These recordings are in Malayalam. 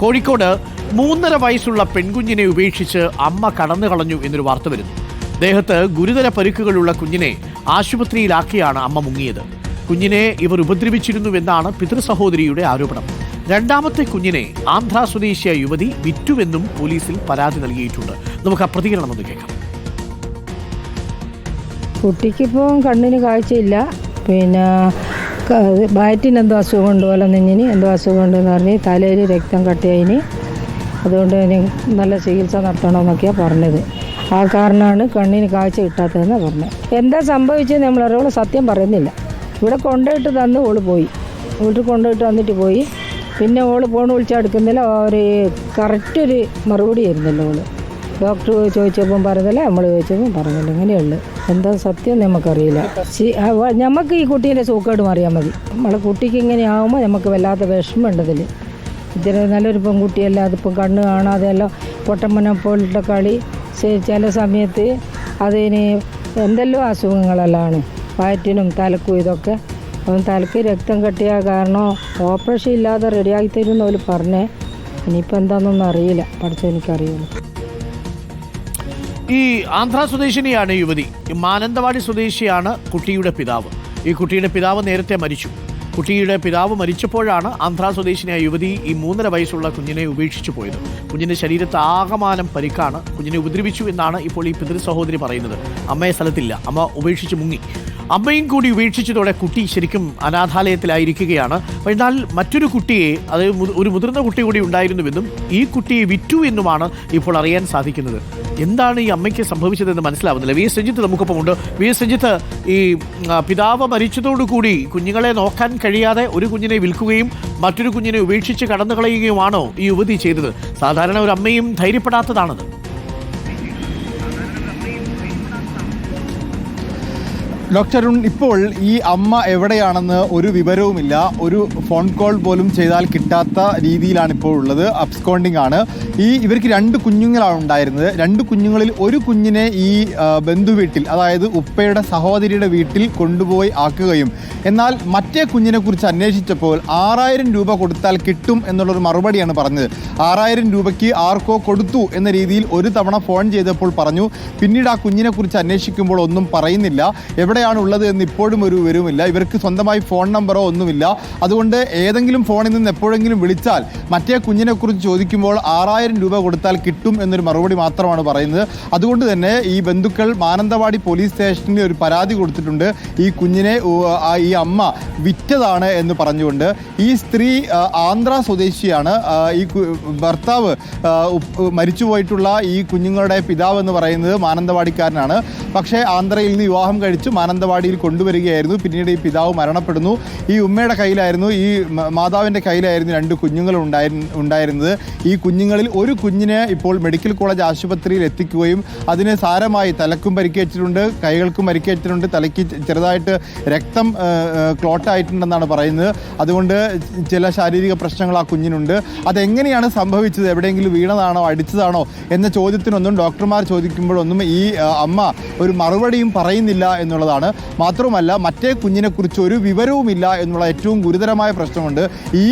കോഴിക്കോട് മൂന്നര വയസ്സുള്ള പെൺകുഞ്ഞിനെ ഉപേക്ഷിച്ച് അമ്മ കടന്നു കളഞ്ഞു എന്നൊരു വാർത്ത വരുന്നു. ദേഹത്ത് ഗുരുതര പരിക്കുകളുള്ള കുഞ്ഞിനെ ആശുപത്രിയിലാക്കിയാണ് അമ്മ മുങ്ങിയത്. കുഞ്ഞിനെ ഇവർ ഉപദ്രവിച്ചിരുന്നുവെന്നാണ് പിതൃ സഹോദരിയുടെ ആരോപണം. രണ്ടാമത്തെ കുഞ്ഞിനെ ആന്ധ്ര സ്വദേശിയ യുവതി വിറ്റുവെന്നും പോലീസിൽ പരാതി നൽകിയിട്ടുണ്ട്. നമുക്ക് ആ പ്രതികരണം ഒന്ന് കേൾക്കാം. കുട്ടിക്കിപ്പോൾ കണ്ണിന് കാഴ്ചയില്ല. പിന്നെ വയറ്റിന് എന്തോ അസുഖമുണ്ട് പോലെ നെഞ്ഞിന് എന്തോ അസുഖമുണ്ടെന്ന് പറഞ്ഞ് തലയിൽ രക്തം കട്ടിയതിന് അതുകൊണ്ട് നല്ല ചികിത്സ നടത്തണമെന്നൊക്കെയാണ് പറഞ്ഞത്. ആ കാരണമാണ് കണ്ണിന് കാഴ്ച കിട്ടാത്തതെന്ന് പറഞ്ഞത്. എന്താ സംഭവിച്ചത് നമ്മൾ ഒരാൾ സത്യം പറയുന്നില്ല. ഇവിടെ കൊണ്ടുപോയിട്ട് തന്ന് ഓൾ പോയി. വീട്ടിൽ കൊണ്ടുപോയിട്ട് വന്നിട്ട് പോയി. പിന്നെ ഓൾ ഫോൺ വിളിച്ചെടുക്കുന്നില്ല ഒരു കറക്റ്റൊരു മറുപടി ആയിരുന്നല്ലോ ഓൾ. ഡോക്ടർ ചോദിച്ചപ്പം പറഞ്ഞില്ല നമ്മൾ ചോദിച്ചപ്പം പറഞ്ഞില്ല ഇങ്ങനെയുള്ളു എന്താ സത്യം നമുക്കറിയില്ല. നമുക്ക് ഈ കുട്ടീന്റെ സൂക്കേട് മാറിയാൽ മതി. നമ്മളെ കുട്ടിക്ക് ഇങ്ങനെ ആകുമ്പോൾ നമുക്ക് വല്ലാത്ത വിഷമമുണ്ടതിൽ ഇത്തിരി നല്ലൊരു പെൺകുട്ടിയല്ല അതിപ്പം കണ്ണ് കാണാതെ എല്ലാം പൊട്ടമ്മനെ പോലുള്ള കളി ചില സമയത്ത് അതിന് എന്തെല്ലോ അസുഖങ്ങളെല്ലാം വയറ്റിനും തലക്കും ഇതൊക്കെ. അപ്പം തലക്ക് രക്തം കെട്ടിയ കാരണം ഓപ്പറേഷൻ ഇല്ലാതെ റെഡിയാക്കി തരുമെന്ന് അവർ പറഞ്ഞേ. ഇനിയിപ്പോൾ എന്താണെന്നൊന്നും അറിയില്ല. പഠിച്ചോ എനിക്കറിയുള്ളൂ ഈ ആന്ധ്ര സ്വദേശിനിയാണ് യുവതി. മാനന്തവാടി സ്വദേശിയാണ് കുട്ടിയുടെ പിതാവ്. ഈ കുട്ടിയുടെ പിതാവ് നേരത്തെ മരിച്ചു. കുട്ടിയുടെ പിതാവ് മരിച്ചപ്പോഴാണ് ആന്ധ്ര സ്വദേശിനിയായ യുവതി ഈ മൂന്നര വയസ്സുള്ള കുഞ്ഞിനെ ഉപേക്ഷിച്ചു പോയത്. കുഞ്ഞിന്റെ ശരീരത്ത് ആകമാനം പരിക്കാണ്. കുഞ്ഞിനെ ഉപദ്രവിച്ചു എന്നാണ് ഇപ്പോൾ ഈ പിതൃ സഹോദരി പറയുന്നത്. അമ്മയെ സ്ഥലത്തില്ല. അമ്മ ഉപേക്ഷിച്ച് മുങ്ങി. അമ്മയും കൂടി വീക്ഷിച്ചതോടെ കുട്ടി ശരിക്കും അനാഥാലയത്തിലായിരിക്കുകയാണ്. എന്നാൽ മറ്റൊരു കുട്ടിയെ അത് ഒരു മുതിർന്ന കുട്ടി കൂടി ഉണ്ടായിരുന്നുവെന്നും ഈ കുട്ടിയെ വിറ്റു എന്നുമാണ് ഇപ്പോൾ അറിയാൻ സാധിക്കുന്നത്. എന്താണ് ഈ അമ്മയ്ക്ക് സംഭവിച്ചതെന്ന് മനസ്സിലാവുന്നില്ല. വി. എസ്. രഞ്ജിത്ത് നമുക്കൊപ്പം ഉണ്ട്. വി. എസ്. രഞ്ജിത്ത് ഈ പിതാവ് മരിച്ചതോടുകൂടി കുഞ്ഞുങ്ങളെ നോക്കാൻ കഴിയാതെ ഒരു കുഞ്ഞിനെ വിൽക്കുകയും മറ്റൊരു കുഞ്ഞിനെ ഉപേക്ഷിച്ച് കടന്നു കളയുകയുമാണോ ഈ യുവതി ചെയ്തത്? സാധാരണ ഒരു അമ്മയും ധൈര്യപ്പെടാത്തതാണത്. ഡോക്ടർ അരുൺ ഇപ്പോൾ ഈ അമ്മ എവിടെയാണെന്ന് ഒരു വിവരവുമില്ല. ഒരു ഫോൺ കോൾ പോലും ചെയ്താൽ കിട്ടാത്ത രീതിയിലാണ് ഇപ്പോൾ ഉള്ളത്. അബ്സ്കോണ്ടിങ് ആണ്. ഈ ഇവർക്ക് രണ്ട് കുഞ്ഞുങ്ങളാണ് ഉണ്ടായിരുന്നത്. രണ്ട് കുഞ്ഞുങ്ങളിൽ ഒരു കുഞ്ഞിനെ ഈ ബന്ധു വീട്ടിൽ അതായത് ഉപ്പയുടെ സഹോദരിയുടെ വീട്ടിൽ കൊണ്ടുപോയി ആക്കുകയും എന്നാൽ മറ്റേ കുഞ്ഞിനെ കുറിച്ച് അന്വേഷിച്ചപ്പോൾ ആറായിരം രൂപ കൊടുത്താൽ കിട്ടും എന്നുള്ളൊരു മറുപടിയാണ് പറഞ്ഞത്. ആറായിരം രൂപയ്ക്ക് ആർക്കോ കൊടുത്തു എന്ന രീതിയിൽ ഒരു തവണ ഫോൺ ചെയ്തപ്പോൾ പറഞ്ഞു പിന്നീട് ആ കുഞ്ഞിനെ കുറിച്ച് അന്വേഷിക്കുമ്പോൾ ഒന്നും പറയുന്നില്ല. എവിടെയാണ് ഉള്ളത് എന്ന് ഇപ്പോഴും ഒരു വിവരവുമില്ല. ഇവർക്ക് സ്വന്തമായി ഫോൺ നമ്പറോ ഒന്നുമില്ല. അതുകൊണ്ട് ഏതെങ്കിലും ഫോണിൽ നിന്ന് എപ്പോഴെങ്കിലും വിളിച്ചാൽ മറ്റേ കുഞ്ഞിനെ കുറിച്ച് ചോദിക്കുമ്പോൾ ആറായിരം രൂപ കൊടുത്താൽ കിട്ടും എന്നൊരു മറുപടി മാത്രമാണ് പറയുന്നത്. അതുകൊണ്ട് തന്നെ ഈ ബന്ധുക്കൾ മാനന്തവാടി പോലീസ് സ്റ്റേഷനിൽ ഒരു പരാതി കൊടുത്തിട്ടുണ്ട്. ഈ കുഞ്ഞിനെ ഈ അമ്മ വിറ്റതാണ് എന്ന് പറഞ്ഞുകൊണ്ട്. ഈ സ്ത്രീ ആന്ധ്ര സ്വദേശിയാണ്. ഈ ഭർത്താവ് മരിച്ചുപോയിട്ടുള്ള ഈ കുഞ്ഞുങ്ങളുടെ പിതാവ് എന്ന് പറയുന്നത് മാനന്തവാടിക്കാരനാണ്. പക്ഷേ ആന്ധ്രയിൽ നിന്ന് വിവാഹം കഴിച്ച് മാനന്തവാടിയിൽ കൊണ്ടുവരികയായിരുന്നു. പിന്നീട് ഈ പിതാവ് മരണപ്പെടുന്നു. ഈ ഉമ്മയുടെ കയ്യിലായിരുന്നു ഈ മാതാവിന്റെ കയ്യിലായിരുന്നു രണ്ട് കുഞ്ഞുങ്ങൾ ഉണ്ടായി ഉണ്ടായിരുന്നത്. ഈ കുഞ്ഞുങ്ങളിൽ ഒരു കുഞ്ഞിനെ ഇപ്പോൾ മെഡിക്കൽ കോളേജ് ആശുപത്രിയിൽ എത്തിക്കുകയും അതിന് സാരമായി തലക്കും പരിക്കേറ്റിട്ടുണ്ട് കൈകൾക്കും പരിക്കേറ്റിട്ടുണ്ട്. തലയ്ക്ക് ചെറുതായിട്ട് രക്തം ക്ലോട്ടായിട്ടുണ്ടെന്നാണ് പറയുന്നത്. അതുകൊണ്ട് ചില ശാരീരിക പ്രശ്നങ്ങൾ ആ കുഞ്ഞിനുണ്ട്. അതെങ്ങനെയാണ് സംഭവിച്ചത്? എവിടെയെങ്കിലും വീണതാണോ? അടിച്ചതാണോ? എന്ന ചോദ്യത്തിനൊന്നും ഡോക്ടർമാർ ചോദിക്കുമ്പോഴൊന്നും ഈ അമ്മ ഒരു മറുപടിയും പറയുന്നില്ല എന്നുള്ളതാണ്. മാത്രമല്ല മറ്റേ കുഞ്ഞിനെക്കുറിച്ച് ഒരു വിവരവുമില്ല എന്നുള്ള ഏറ്റവും ഗുരുതരമായ പ്രശ്നമുണ്ട്. ഈ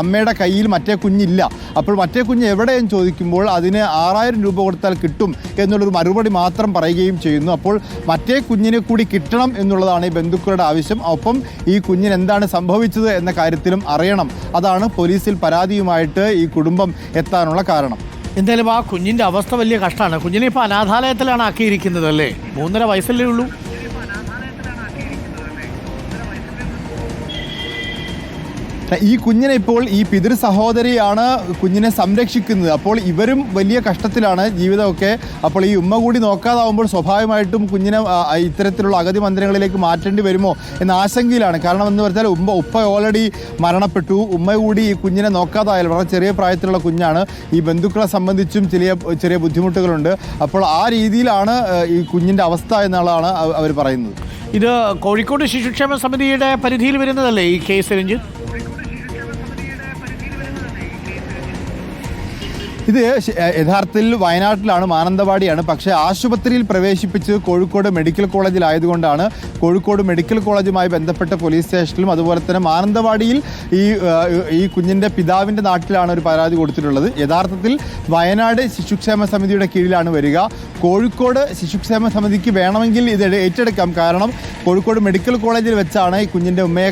അമ്മയുടെ കയ്യിൽ മറ്റേ കുഞ്ഞില്ല. അപ്പോൾ മറ്റേ കുഞ്ഞ് എവിടെയെന്ന് ചോദിക്കുമ്പോൾ അതിന് ആറായിരം രൂപ കൊടുത്താൽ കിട്ടും എന്നുള്ളൊരു മറുപടി മാത്രം പറയുകയും ചെയ്യുന്നു. അപ്പോൾ മറ്റേ കുഞ്ഞിനെ കൂടി കിട്ടണം എന്നുള്ളതാണ് ഈ ബന്ധുക്കളുടെ ആവശ്യം. ഒപ്പം ഈ കുഞ്ഞിന് എന്താണ് സംഭവിച്ചത് എന്ന കാര്യത്തിലും അറിയണം. അതാണ് പോലീസിൽ പരാതിയുമായിട്ട് ഈ കുടുംബം എത്താനുള്ള കാരണം. എന്തായാലും ആ കുഞ്ഞിന്റെ അവസ്ഥ വലിയ കഷ്ടമാണ്. കുഞ്ഞിനെ ഇപ്പോൾ അനാഥാലയത്തിലാണ് ആക്കിയിരിക്കുന്നത് അല്ലേ? മൂന്നര വയസ്സല്ലേ ഉള്ളൂ. ഈ കുഞ്ഞിനെ ഇപ്പോൾ ഈ പിതൃ സഹോദരിയാണ് കുഞ്ഞിനെ സംരക്ഷിക്കുന്നത്. അപ്പോൾ ഇവരും വലിയ കഷ്ടത്തിലാണ് ജീവിതമൊക്കെ. അപ്പോൾ ഈ ഉമ്മ കൂടി നോക്കാതാവുമ്പോൾ സ്വാഭാവികമായിട്ടും കുഞ്ഞിനെ ഇത്തരത്തിലുള്ള അഗതി മന്ദിരങ്ങളിലേക്ക് മാറ്റേണ്ടി വരുമോ എന്ന ആശങ്കയിലാണ്. കാരണം എന്ന് പറഞ്ഞാൽ ഉമ്മ ഉപ്പ ഓൾറെഡി മരണപ്പെട്ടു. ഉമ്മ കൂടി ഈ കുഞ്ഞിനെ നോക്കാതായാൽ വളരെ ചെറിയ പ്രായത്തിലുള്ള കുഞ്ഞാണ്. ഈ ബന്ധുക്കളെ സംബന്ധിച്ചും ചെറിയ ചെറിയ ബുദ്ധിമുട്ടുകളുണ്ട്. അപ്പോൾ ആ രീതിയിലാണ് ഈ കുഞ്ഞിന്റെ അവസ്ഥ എന്നുള്ളതാണ് അവർ പറയുന്നത്. ഇത് കോഴിക്കോട് ശിശുക്ഷേമ സമിതിയുടെ പരിധിയിൽ വരുന്നതല്ലേ ഈ കേസ് രഞ്ജിത്ത്? ഇത് യഥാർത്ഥത്തിൽ വയനാട്ടിലാണ് മാനന്തവാടിയാണ്. പക്ഷേ ആശുപത്രിയിൽ പ്രവേശിപ്പിച്ച് കോഴിക്കോട് മെഡിക്കൽ കോളേജിലായതുകൊണ്ടാണ് കോഴിക്കോട് മെഡിക്കൽ കോളേജുമായി ബന്ധപ്പെട്ട പോലീസ് സ്റ്റേഷനിലും അതുപോലെ തന്നെ മാനന്തവാടിയിൽ ഈ ഈ കുഞ്ഞിന്റെ പിതാവിന്റെ നാട്ടിലാണ് ഒരു പരാതി കൊടുത്തിട്ടുള്ളത്. യഥാർത്ഥത്തിൽ വയനാട് ശിശുക്ഷേമ സമിതിയുടെ കീഴിലാണ് വരിക. കോഴിക്കോട് ശിശുക്ഷേമ സമിതിക്ക് വേണമെങ്കിൽ ഇത് ഏറ്റെടുക്കാം. കാരണം കോഴിക്കോട് മെഡിക്കൽ കോളേജിൽ വെച്ചാണ് ഈ കുഞ്ഞിന്റെ ഉമ്മയെ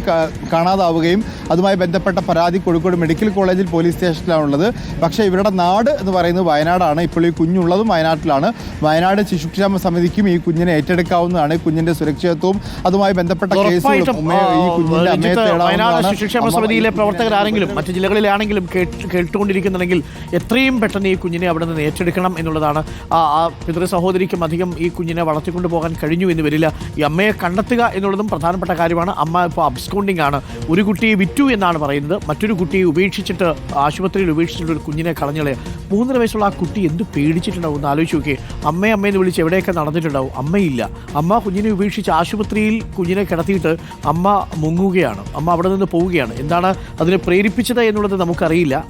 കാണാതാവുകയും അതുമായി ബന്ധപ്പെട്ട പരാതി കോഴിക്കോട് മെഡിക്കൽ കോളേജിൽ പോലീസ് സ്റ്റേഷനിലാണുള്ളത്. പക്ഷേ ഇവരുടെ നാട് എന്ന് പറയുന്നത് വയനാടാണ്. ഇപ്പോൾ ഈ കുഞ്ഞുള്ളതും വയനാട്ടിലാണ്. വയനാട് ശിശുക്ഷേമ സമിതിക്കും ഈ കുഞ്ഞിനെ ഏറ്റെടുക്കാവുന്നതാണ്. ഈ കുഞ്ഞിന്റെ സുരക്ഷിതത്വവും അതുമായി ബന്ധപ്പെട്ട കേസുകളും ഈ കുഞ്ഞിന്റെ അമ്മയെ തേടാവുന്നതാണ്. ഈ- പ്രവർത്തകരാണെങ്കിലും മറ്റു ജില്ലകളിലാണെങ്കിലും കേട്ട് കേട്ടുകൊണ്ടിരിക്കുന്നുണ്ടെങ്കിൽ എത്രയും പെട്ടെന്ന് ഈ കുഞ്ഞിനെ അവിടെ നിന്ന് ഏറ്റെടുക്കണം എന്നുള്ളതാണ്. ആ പിതൃ സഹോദരിക്കും അധികം ഈ കുഞ്ഞിനെ വളർത്തിക്കൊണ്ടു പോകാൻ കഴിഞ്ഞു എന്ന് വരില്ല. ഈ അമ്മയെ കണ്ടെത്തുക എന്നുള്ളതും പ്രധാനപ്പെട്ട കാര്യമാണ്. അമ്മ ഇപ്പോൾ അബ്സ്കൗണ്ടിങ് ആണ്. ഒരു കുട്ടിയെ വിറ്റു എന്നാണ് പറയുന്നത്. മറ്റൊരു കുട്ടിയെ ഉപേക്ഷിച്ചിട്ട് ആശുപത്രിയിൽ ഉപേക്ഷിച്ചിട്ട് ഒരു കുഞ്ഞിനെ കളഞ്ഞളെ മൂന്നര വയസ്സുള്ള ആ കുട്ടി എന്ത് പേടിച്ചിട്ടുണ്ടാവും? എന്ന് ആലോചിച്ച് നോക്കിയേ. അമ്മയെ അമ്മയെന്ന് വിളിച്ച് എവിടെയൊക്കെ നടന്നിട്ടുണ്ടാവും? അമ്മയില്ല. അമ്മ കുഞ്ഞിനെ ഉപേക്ഷിച്ച് ആശുപത്രിയിൽ കുഞ്ഞിനെ കിടത്തിയിട്ട് അമ്മ മുങ്ങുകയാണ്. അമ്മ അവിടെ നിന്ന് പോവുകയാണ്. എന്താണ് അതിനെ പ്രേരിപ്പിച്ചത് എന്നുള്ളത് നമുക്കറിയില്ല.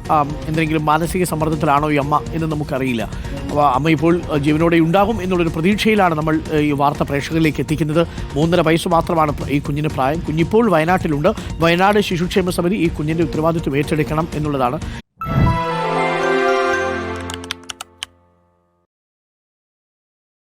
എന്തെങ്കിലും മാനസിക സമ്മർദ്ദത്തിലാണോ ഈ അമ്മ എന്ന് നമുക്കറിയില്ല. അപ്പോൾ അമ്മ ഇപ്പോൾ ജീവനോടെ ഉണ്ടാകും എന്നുള്ളൊരു പ്രതീക്ഷയിലാണ് നമ്മൾ ഈ വാർത്ത പ്രേക്ഷകരിലേക്ക് എത്തിക്കുന്നത്. മൂന്നര വയസ്സ് മാത്രമാണ് ഈ കുഞ്ഞിന് പ്രായം. കുഞ്ഞിപ്പോൾ വയനാട്ടിലുണ്ട്. വയനാട് ശിശുക്ഷേമ സമിതി ഈ കുഞ്ഞിന്റെ ഉത്തരവാദിത്വം ഏറ്റെടുക്കണം എന്നുള്ളതാണ്.